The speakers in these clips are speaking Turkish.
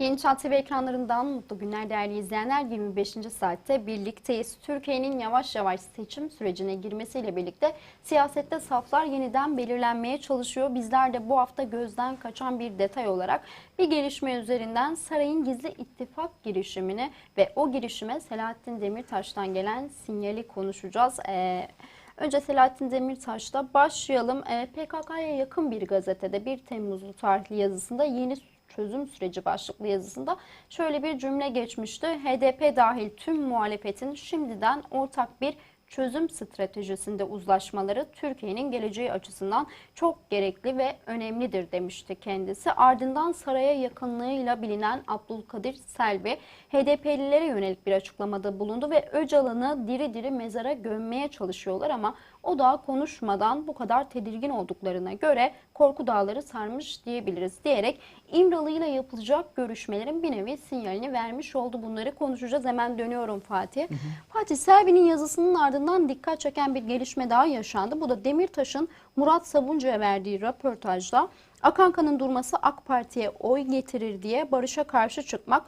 Yeni Çat TV ekranlarından mutlu günler değerli izleyenler. 25. saatte birlikteyiz. Türkiye'nin yavaş yavaş seçim sürecine girmesiyle birlikte siyasette saflar yeniden belirlenmeye çalışıyor. Bizler de bu hafta gözden kaçan bir detay olarak bir gelişme üzerinden sarayın gizli ittifak girişimini ve o girişime Selahattin Demirtaş'tan gelen sinyali konuşacağız. Ee, Önce Selahattin Demirtaş'ta başlayalım. Ee, PKK'ya yakın bir gazetede 1 Temmuzlu tarihli yazısında yeni çözüm süreci başlıklı yazısında şöyle bir cümle geçmişti. HDP dahil tüm muhalefetin şimdiden ortak bir çözüm stratejisinde uzlaşmaları Türkiye'nin geleceği açısından çok gerekli ve önemlidir demişti kendisi. Ardından saraya yakınlığıyla bilinen Abdülkadir Selvi HDP'lilere yönelik bir açıklamada bulundu ve Öcalan'ı diri diri mezara gömmeye çalışıyorlar ama o daha konuşmadan bu kadar tedirgin olduklarına göre korku dağları sarmış diyebiliriz diyerek İmralı ile yapılacak görüşmelerin bir nevi sinyalini vermiş oldu. Bunları konuşacağız. Hemen dönüyorum Fatih. Fatih Selvi'nin yazısının ardından dikkat çeken bir gelişme daha yaşandı. Bu da Demirtaş'ın Murat Sabuncu'ya verdiği röportajda Akanka'nın durması AK Parti'ye oy getirir diye barışa karşı çıkmak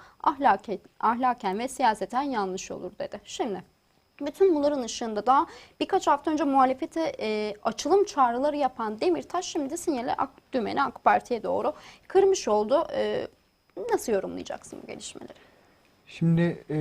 ahlaken ve siyaseten yanlış olur dedi. Şimdi bütün bunların ışığında da birkaç hafta önce muhalefete e, açılım çağrıları yapan Demirtaş şimdi sinyali AK, dümeni AK Parti'ye doğru kırmış oldu. E, nasıl yorumlayacaksın bu gelişmeleri? Şimdi e,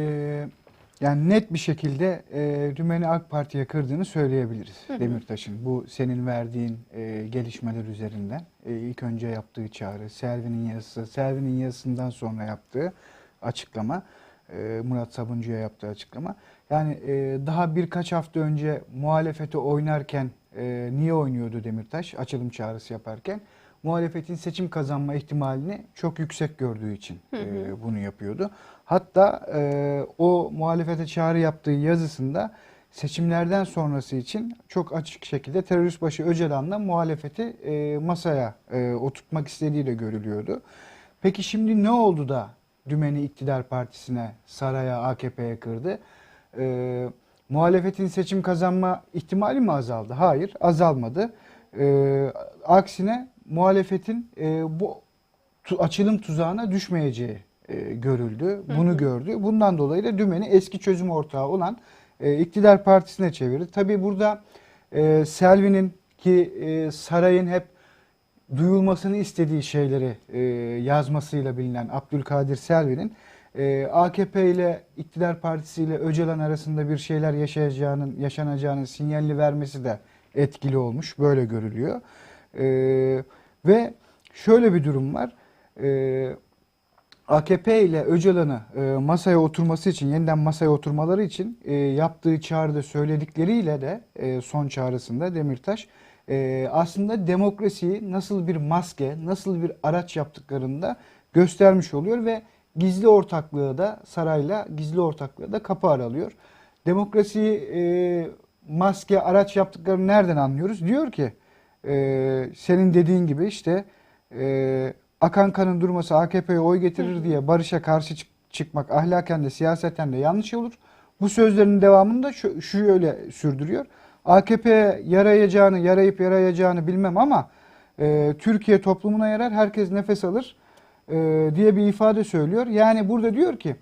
yani net bir şekilde e, Dümeni AK Parti'ye kırdığını söyleyebiliriz Hı hı. Demirtaş'ın. Bu senin verdiğin e, gelişmeler üzerinden e, ilk önce yaptığı çağrı, Selvi'nin yazısı, Selvi'nin yazısından sonra yaptığı açıklama, e, Murat Sabuncu'ya yaptığı açıklama. Yani e, daha birkaç hafta önce muhalefete oynarken e, niye oynuyordu Demirtaş açılım çağrısı yaparken? Muhalefetin seçim kazanma ihtimalini çok yüksek gördüğü için Hı hı. e, bunu yapıyordu. Hatta e, o muhalefete çağrı yaptığı yazısında seçimlerden sonrası için çok açık şekilde terörist başı Öcalan'la muhalefeti e, masaya e, oturtmak istediği de görülüyordu. Peki şimdi ne oldu da Dümeni iktidar partisine, saraya, AKP'ye kırdı? E, muhalefetin seçim kazanma ihtimali mi azaldı? Hayır, azalmadı. E, aksine muhalefetin e, bu tu- açılım tuzağına düşmeyeceği e, görüldü. Bunu gördü. Bundan dolayı da Dümen'i eski çözüm ortağı olan e, iktidar partisine çevirdi. Tabii burada e, Selvi'nin ki e, sarayın hep duyulmasını istediği şeyleri e, yazmasıyla bilinen Abdülkadir Selvi'nin e, AKP ile iktidar partisi ile Öcalan arasında bir şeyler yaşayacağının yaşanacağının sinyalini vermesi de etkili olmuş. Böyle görülüyor. E, ve şöyle bir durum var. E, AKP ile Öcalan'ı e, masaya oturması için, yeniden masaya oturmaları için e, yaptığı çağrıda söyledikleriyle de e, son çağrısında Demirtaş e, aslında demokrasiyi nasıl bir maske, nasıl bir araç yaptıklarını da göstermiş oluyor ve gizli ortaklığı da sarayla gizli ortaklığı da kapı aralıyor. Demokrasiyi e, maske, araç yaptıklarını nereden anlıyoruz? Diyor ki e, senin dediğin gibi işte e, Akanka'nın durması AKP'ye oy getirir diye barışa karşı çık- çıkmak ahlaken de siyaseten de yanlış olur. Bu sözlerinin devamında şu, şöyle sürdürüyor. AKP'ye yarayacağını, yarayıp yarayacağını bilmem ama e, Türkiye toplumuna yarar, herkes nefes alır e, diye bir ifade söylüyor. Yani burada diyor ki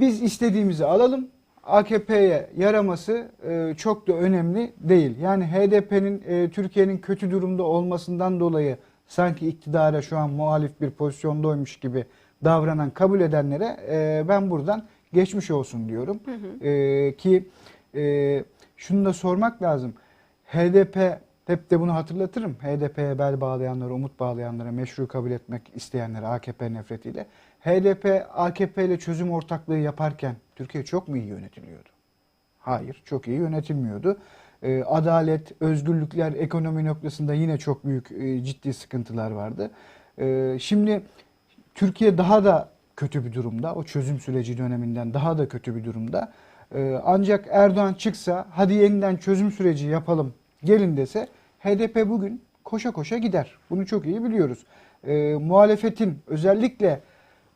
biz istediğimizi alalım. AKP'ye yaraması e, çok da önemli değil. Yani HDP'nin e, Türkiye'nin kötü durumda olmasından dolayı sanki iktidara şu an muhalif bir pozisyondaymış gibi davranan, kabul edenlere e, ben buradan geçmiş olsun diyorum. E, ki e, şunu da sormak lazım. HDP hep de bunu hatırlatırım. HDP'ye bel bağlayanlara, umut bağlayanlara, meşru kabul etmek isteyenlere AKP nefretiyle. HDP AKP ile çözüm ortaklığı yaparken Türkiye çok mu iyi yönetiliyordu? Hayır, çok iyi yönetilmiyordu. Ee, adalet, özgürlükler, ekonomi noktasında yine çok büyük e, ciddi sıkıntılar vardı. Ee, şimdi Türkiye daha da kötü bir durumda. O çözüm süreci döneminden daha da kötü bir durumda. Ee, ancak Erdoğan çıksa hadi yeniden çözüm süreci yapalım gelin dese HDP bugün koşa koşa gider. Bunu çok iyi biliyoruz. Ee, muhalefetin özellikle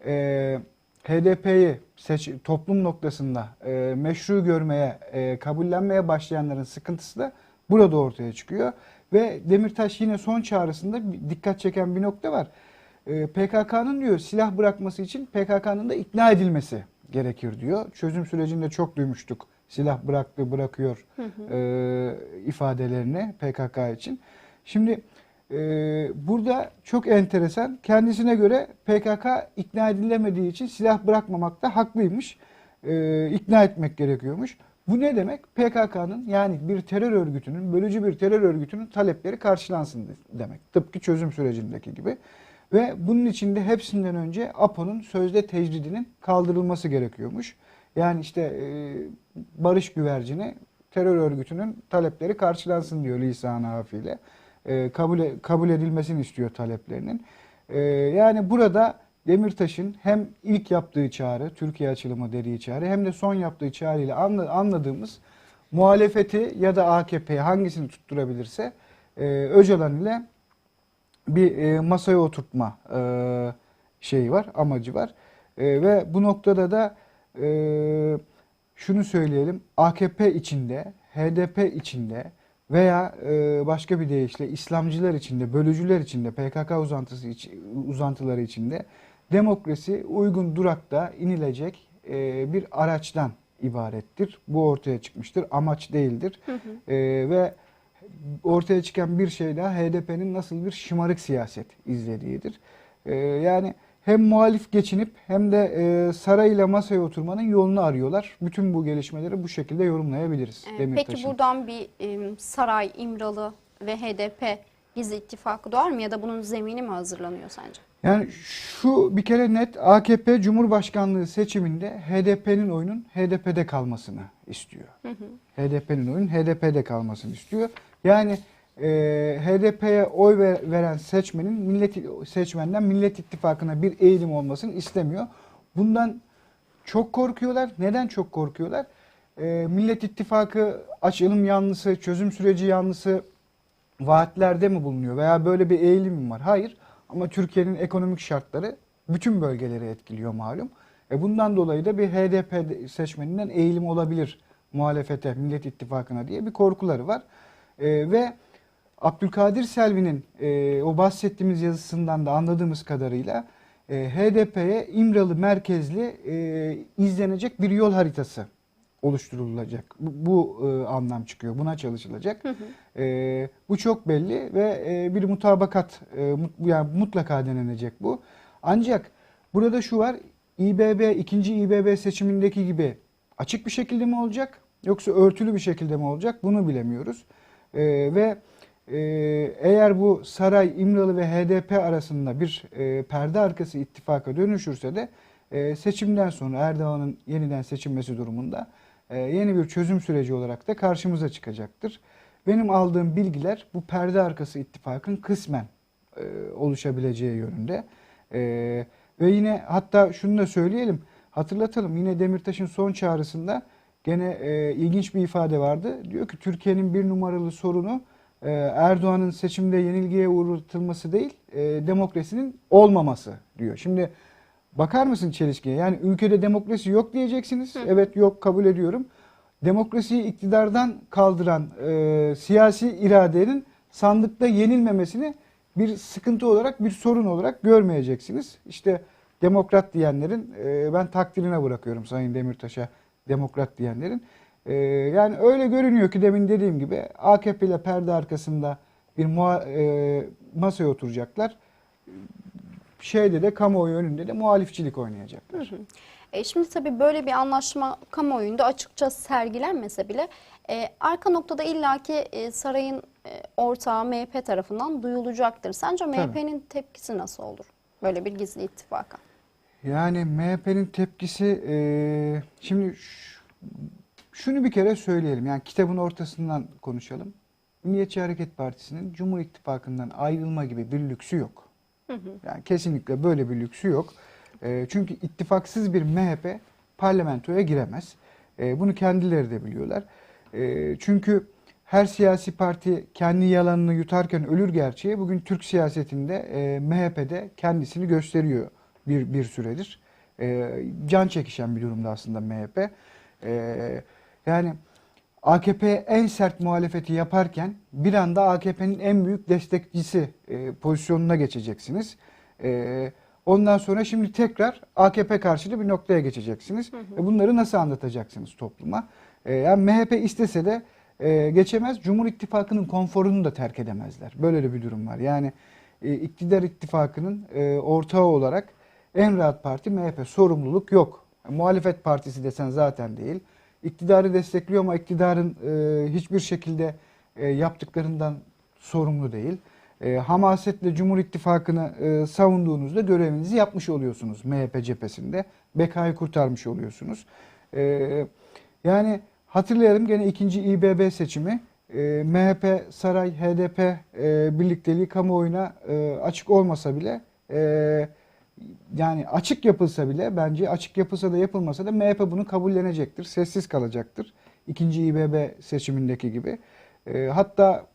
e, HDP'yi seç, toplum noktasında e, meşru görmeye, e, kabullenmeye başlayanların sıkıntısı da burada ortaya çıkıyor. Ve Demirtaş yine son çağrısında dikkat çeken bir nokta var. E, PKK'nın diyor silah bırakması için PKK'nın da ikna edilmesi gerekir diyor. Çözüm sürecinde çok duymuştuk silah bıraktı bırakıyor e, ifadelerini PKK için. Şimdi burada çok enteresan kendisine göre PKK ikna edilemediği için silah bırakmamakta haklıymış. E, ikna etmek gerekiyormuş. Bu ne demek? PKK'nın yani bir terör örgütünün, bölücü bir terör örgütünün talepleri karşılansın demek. Tıpkı çözüm sürecindeki gibi. Ve bunun içinde hepsinden önce APO'nun sözde tecridinin kaldırılması gerekiyormuş. Yani işte e, barış güvercini terör örgütünün talepleri karşılansın diyor lisan hafiyle. E, kabul, kabul edilmesini istiyor taleplerinin. E, yani burada Demirtaş'ın hem ilk yaptığı çağrı, Türkiye açılımı dediği çağrı hem de son yaptığı çağrıyla anla- anladığımız muhalefeti ya da AKP'yi hangisini tutturabilirse e, Öcalan ile bir e, masaya oturtma şeyi var, amacı var. Ve bu noktada da şunu söyleyelim, AKP içinde, HDP içinde veya e, başka bir deyişle İslamcılar içinde, bölücüler içinde, PKK uzantısı iç- uzantıları içinde demokrasi uygun durakta inilecek e, bir araçtan ibarettir. Bu ortaya çıkmıştır. Amaç değildir. E, ve ortaya çıkan bir şey daha HDP'nin nasıl bir şımarık siyaset izlediğidir. E, yani hem muhalif geçinip hem de e, sarayla masaya oturmanın yolunu arıyorlar. Bütün bu gelişmeleri bu şekilde yorumlayabiliriz. Ee, Demirtaş'ın. Peki buradan bir e, Saray, İmralı ve HDP gizli ittifakı doğar mı ya da bunun zemini mi hazırlanıyor sence? Yani şu bir kere net AKP Cumhurbaşkanlığı seçiminde HDP'nin oyunun HDP'de kalmasını istiyor. HDP'nin oyunun HDP'de kalmasını istiyor. Yani e, HDP'ye oy ver- veren seçmenin millet seçmenden Millet İttifakı'na bir eğilim olmasını istemiyor. Bundan çok korkuyorlar. Neden çok korkuyorlar? E, Millet İttifakı açılım yanlısı, çözüm süreci yanlısı vaatlerde mi bulunuyor veya böyle bir eğilim mi var? Hayır. Ama Türkiye'nin ekonomik şartları bütün bölgeleri etkiliyor malum. E bundan dolayı da bir HDP seçmeninden eğilim olabilir muhalefete, Millet İttifakı'na diye bir korkuları var. E, ve Abdülkadir Selvi'nin e, o bahsettiğimiz yazısından da anladığımız kadarıyla e, HDP'ye İmralı merkezli e, izlenecek bir yol haritası oluşturulacak. Bu, bu e, anlam çıkıyor. Buna çalışılacak. E, bu çok belli ve e, bir mutabakat e, mut- yani mutlaka denenecek bu. Ancak burada şu var. İBB ikinci İBB seçimindeki gibi açık bir şekilde mi olacak yoksa örtülü bir şekilde mi olacak bunu bilemiyoruz. E, ve eğer bu Saray, İmralı ve HDP arasında bir e, perde arkası ittifaka dönüşürse de e, seçimden sonra Erdoğan'ın yeniden seçilmesi durumunda e, yeni bir çözüm süreci olarak da karşımıza çıkacaktır. Benim aldığım bilgiler bu perde arkası ittifakın kısmen e, oluşabileceği yönünde. Ve yine hatta şunu da söyleyelim, hatırlatalım yine Demirtaş'ın son çağrısında gene ilginç bir ifade vardı. Diyor ki Türkiye'nin bir numaralı sorunu Erdoğan'ın seçimde yenilgiye uğratılması değil, e, demokrasinin olmaması diyor. Şimdi bakar mısın çelişkiye? Yani ülkede demokrasi yok diyeceksiniz. Evet yok kabul ediyorum. Demokrasiyi iktidardan kaldıran e, siyasi iradenin sandıkta yenilmemesini bir sıkıntı olarak, bir sorun olarak görmeyeceksiniz. İşte demokrat diyenlerin e, ben takdirine bırakıyorum Sayın Demirtaş'a demokrat diyenlerin. E, yani öyle görünüyor ki demin dediğim gibi AKP ile perde arkasında bir muha- e, masaya oturacaklar. Şeyde de kamuoyu önünde de muhalifçilik oynayacaklar. E, şimdi tabii böyle bir anlaşma kamuoyunda açıkça sergilenmese bile e, arka noktada illaki e, sarayın e, ortağı MHP tarafından duyulacaktır. Sence MHP'nin tepkisi nasıl olur? Böyle bir gizli ittifaka. Yani MHP'nin tepkisi e, şimdi ş- şunu bir kere söyleyelim. Yani kitabın ortasından konuşalım. Milliyetçi Hareket Partisi'nin Cumhur İttifakı'ndan ayrılma gibi bir lüksü yok. Yani kesinlikle böyle bir lüksü yok. E, çünkü ittifaksız bir MHP parlamentoya giremez. E, bunu kendileri de biliyorlar. E, çünkü her siyasi parti kendi yalanını yutarken ölür gerçeği bugün Türk siyasetinde e, MHP'de kendisini gösteriyor bir, bir süredir. E, can çekişen bir durumda aslında MHP. E, yani AKP en sert muhalefeti yaparken bir anda AKP'nin en büyük destekçisi e, pozisyonuna geçeceksiniz. E, ondan sonra şimdi tekrar AKP karşıtı bir noktaya geçeceksiniz. E, bunları nasıl anlatacaksınız topluma? E, yani MHP istese de e, geçemez. Cumhur İttifakı'nın konforunu da terk edemezler. Böyle de bir durum var. Yani e, iktidar ittifakının e, ortağı olarak en rahat parti MHP. Sorumluluk yok. Muhalefet partisi desen zaten değil. İktidarı destekliyor ama iktidarın e, hiçbir şekilde e, yaptıklarından sorumlu değil. E, hamasetle Cumhur İttifakı'nı e, savunduğunuzda görevinizi yapmış oluyorsunuz MHP cephesinde. Bekayı kurtarmış oluyorsunuz. E, yani hatırlayalım gene ikinci İBB seçimi. E, MHP, Saray, HDP e, birlikteliği kamuoyuna e, açık olmasa bile e, yani açık yapılsa bile bence açık yapılsa da yapılmasa da MHP bunu kabullenecektir. Sessiz kalacaktır. İkinci İBB seçimindeki gibi. E, hatta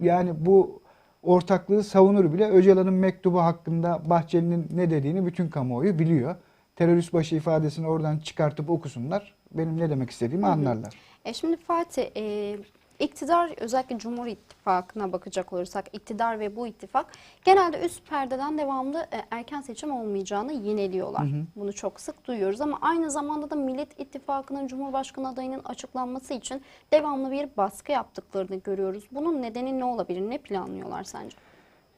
yani bu ortaklığı savunur bile Öcalan'ın mektubu hakkında Bahçeli'nin ne dediğini bütün kamuoyu biliyor. Terörist başı ifadesini oradan çıkartıp okusunlar. Benim ne demek istediğimi anlarlar. E şimdi Fatih, e, iktidar özellikle Cumhur İttifakı'na bakacak olursak, iktidar ve bu ittifak genelde üst perdeden devamlı e, erken seçim olmayacağını yineliyorlar. Bunu çok sık duyuyoruz ama aynı zamanda da Millet İttifakı'nın Cumhurbaşkanı adayının açıklanması için devamlı bir baskı yaptıklarını görüyoruz. Bunun nedeni ne olabilir? Ne planlıyorlar sence?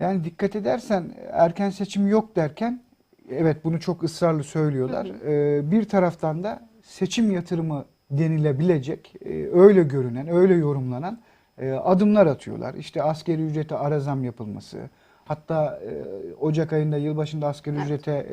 Yani dikkat edersen erken seçim yok derken evet bunu çok ısrarlı söylüyorlar. Ee, bir taraftan da seçim yatırımı denilebilecek e, öyle görünen, öyle yorumlanan e, adımlar atıyorlar. İşte askeri ücrete ara zam yapılması, hatta e, Ocak ayında yılbaşında askeri Evet. ücrete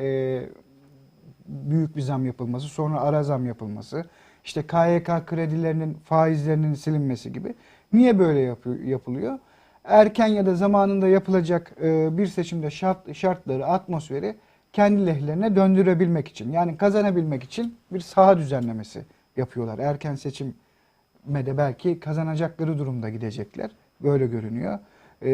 büyük bir zam yapılması, sonra ara zam yapılması, işte KYK kredilerinin faizlerinin silinmesi gibi. Niye böyle yapı- yapılıyor? Erken ya da zamanında yapılacak bir seçimde şart, şartları, atmosferi kendi lehlerine döndürebilmek için. Yani kazanabilmek için bir saha düzenlemesi yapıyorlar. Erken seçime de belki kazanacakları durumda gidecekler. Böyle görünüyor. E,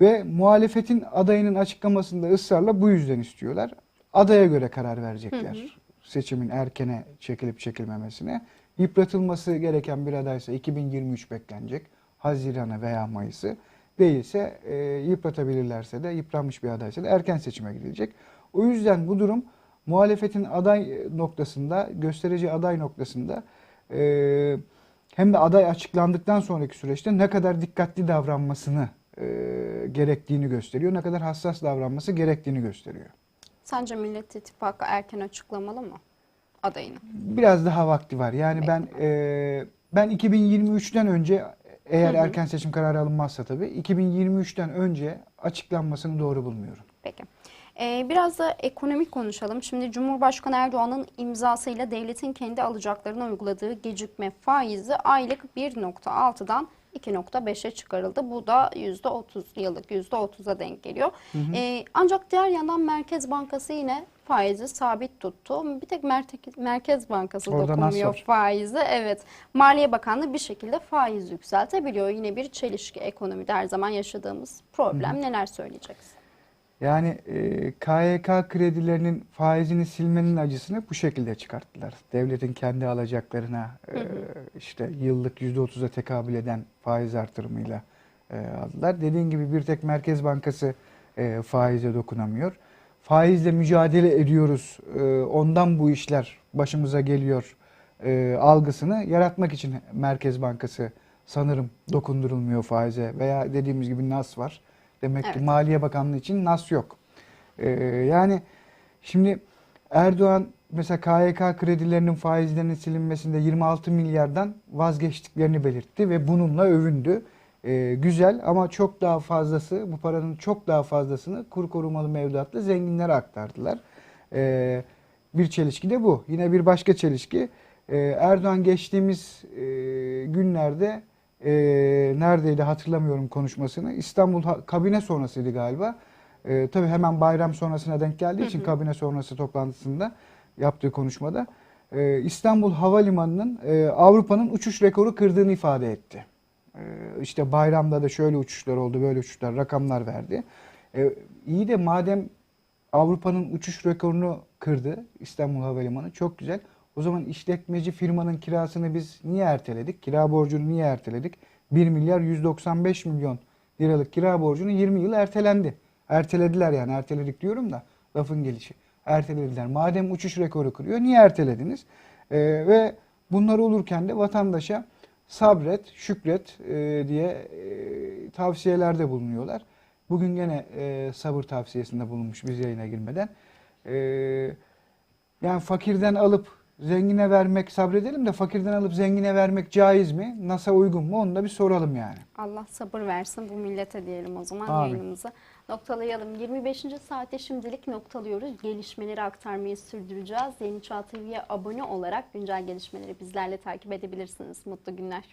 ve muhalefetin adayının açıklamasında ısrarla bu yüzden istiyorlar. Adaya göre karar verecekler. Seçimin erkene çekilip çekilmemesine. Yıpratılması gereken bir adaysa 2023 beklenecek. Haziran'a veya Mayıs'ı. Değilse e, yıpratabilirlerse de yıpranmış bir adaysa da erken seçime gidilecek. O yüzden bu durum muhalefetin aday noktasında, gösterici aday noktasında e, hem de aday açıklandıktan sonraki süreçte ne kadar dikkatli davranmasını e, gerektiğini gösteriyor. Ne kadar hassas davranması gerektiğini gösteriyor. Sence Millet İttifakı erken açıklamalı mı adayını? Biraz daha vakti var. Yani ben e, ben 2023'ten önce eğer Hı hı. erken seçim kararı alınmazsa tabii 2023'ten önce açıklanmasını doğru bulmuyorum. Peki. Ee, biraz da ekonomik konuşalım. Şimdi Cumhurbaşkanı Erdoğan'ın imzasıyla devletin kendi alacaklarına uyguladığı gecikme faizi aylık 1.6'dan 2.5'e çıkarıldı. Bu da %30 yıllık %30'a denk geliyor. Ee, ancak diğer yandan Merkez Bankası yine faizi sabit tuttu. Bir tek Merke- Merkez Bankası Orada dokunmuyor faizi. Evet. Maliye Bakanlığı bir şekilde faiz yükseltebiliyor. Yine bir çelişki ekonomide her zaman yaşadığımız problem. Neler söyleyeceksin? Yani e, KYK kredilerinin faizini silmenin acısını bu şekilde çıkarttılar. Devletin kendi alacaklarına e, işte yıllık %30'a tekabül eden faiz artırımıyla e, aldılar. Dediğin gibi bir tek Merkez Bankası e, faize dokunamıyor. Faizle mücadele ediyoruz, e, ondan bu işler başımıza geliyor e, algısını yaratmak için Merkez Bankası sanırım dokundurulmuyor faize veya dediğimiz gibi nas var. Demek ki Evet. Maliye Bakanlığı için nas yok. Ee, yani şimdi Erdoğan mesela KYK kredilerinin faizlerinin silinmesinde 26 milyardan vazgeçtiklerini belirtti ve bununla övündü. Ee, güzel ama çok daha fazlası, bu paranın çok daha fazlasını kur korumalı mevduatlı zenginlere aktardılar. Ee, bir çelişki de bu. Yine bir başka çelişki. Ee, Erdoğan geçtiğimiz e, günlerde e, neredeydi hatırlamıyorum konuşmasını. İstanbul kabine sonrasıydı galiba. E, tabii hemen bayram sonrasına denk geldiği için kabine sonrası toplantısında yaptığı konuşmada e, İstanbul Havalimanı'nın e, Avrupa'nın uçuş rekoru kırdığını ifade etti. E, işte bayramda da şöyle uçuşlar oldu, böyle uçuşlar, rakamlar verdi. E, iyi de madem Avrupa'nın uçuş rekorunu kırdı İstanbul Havalimanı çok güzel. O zaman işletmeci firmanın kirasını biz niye erteledik? Kira borcunu niye erteledik? 1 milyar 195 milyon liralık kira borcunu 20 yıl ertelendi. Ertelediler yani erteledik diyorum da lafın gelişi. Ertelediler. Madem uçuş rekoru kırıyor niye ertelediniz? Ee, ve bunlar olurken de vatandaşa sabret, şükret e, diye e, tavsiyelerde bulunuyorlar. Bugün gene e, sabır tavsiyesinde bulunmuş biz yayına girmeden. E, yani fakirden alıp zengine vermek sabredelim de fakirden alıp zengine vermek caiz mi? NASA uygun mu? Onu da bir soralım yani. Allah sabır versin bu millete diyelim o zaman Amin. yayınımızı noktalayalım. 25. saatte şimdilik noktalıyoruz. Gelişmeleri aktarmayı sürdüreceğiz. Yeni Çağ TV'ye abone olarak güncel gelişmeleri bizlerle takip edebilirsiniz. Mutlu günler.